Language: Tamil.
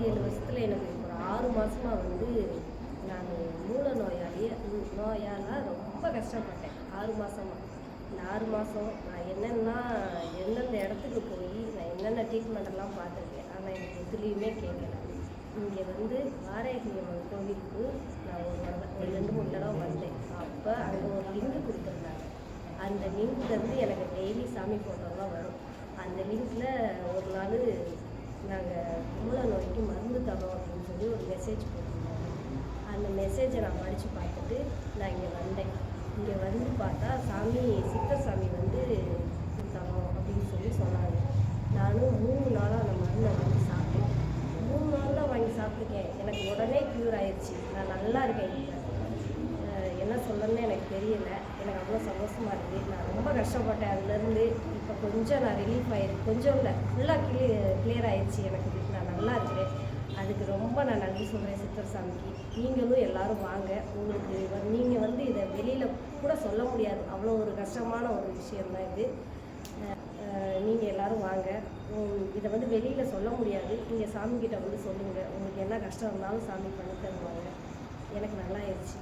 ஆறு ஏழு வருஷத்தில் எனக்கு ஒரு ஆறு மாதமாக வந்து நான் மூல நோயாளியே நோயால் ரொம்ப கஷ்டப்பட்டேன். ஆறு மாதமா இந்த ஆறு மாதம் நான் என்னென்னா எந்தெந்த இடத்துக்கு போய் நான் என்னென்ன ட்ரீட்மெண்ட்டெல்லாம் பார்த்துருக்கேன் ஆனால் எனக்கு எதுலேயுமே கேட்கல இங்கே வந்து வாராகியம்மன் கோவிலுக்கு நான் ஒரு ஒரு ரெண்டு மூணு தடவை வந்தேன். அப்போ அங்கே ஒரு லிங்கு கொடுத்துருந்தாங்க. அந்த லிங்க்லேருந்து எனக்கு டெய்லி சாமி ஃபோட்டோலாம் வரும் அந்த லிங்க்கில் ஒரு நாள் நாங்கள் மூல நோய்க்கு மருந்து தரோம் அப்படின்னு சொல்லி ஒரு மெசேஜ் போட்டிருந்தாங்க அந்த மெசேஜை நான் படித்து பார்த்துட்டு நான் இங்கே வந்தேன். இங்கே வந்து பார்த்தா சாமி சித்தர் சாமி வந்து தரோம் அப்படின்னு சொல்லி சொன்னாங்க. நானும் மூணு நாளாக அந்த மருந்தை வாங்கி சாப்பிட்டேன். மூணு நாளில் வாங்கி சாப்பிட்ருக்கேன் எனக்கு உடனே க்யூர் ஆயிடுச்சு நான் நல்லா இருக்கேன். என்ன சொல்லணும்னு எனக்கு தெரியல. எனக்கு அவ்வளோ சந்தோஷமாக இருக்குது நான் ரொம்ப கஷ்டப்பட்டேன் அதுலேருந்து. இப்போ கொஞ்சம் நான் ரிலீஃப் ஆயிருக்கு கொஞ்சம் இல்லை ஃபுல்லாக கிளியர் கிளியர் ஆயிடுச்சு எனக்கு. நான் நல்லா இருக்கிறேன். அதுக்கு ரொம்ப நான் நன்றி சொல்கிறேன் சித்தர் சாமிக்கு. நீங்களும் எல்லாரும் வாங்க. உங்களுக்கு நீங்கள் வந்து இதை வெளியில் கூட சொல்ல முடியாது. அவ்வளோ ஒரு கஷ்டமான ஒரு விஷயம்தான் இது. நீங்கள் எல்லாரும் வாங்க. இதை வந்து வெளியில் சொல்ல முடியாது. நீங்கள் சாமிக்கிட்ட வந்து சொல்லுங்கள் உங்களுக்கு என்ன கஷ்டம் இருந்தாலும் சாமி பண்ணி தருவாங்க. எனக்கு நல்லா ஆயிடுச்சு.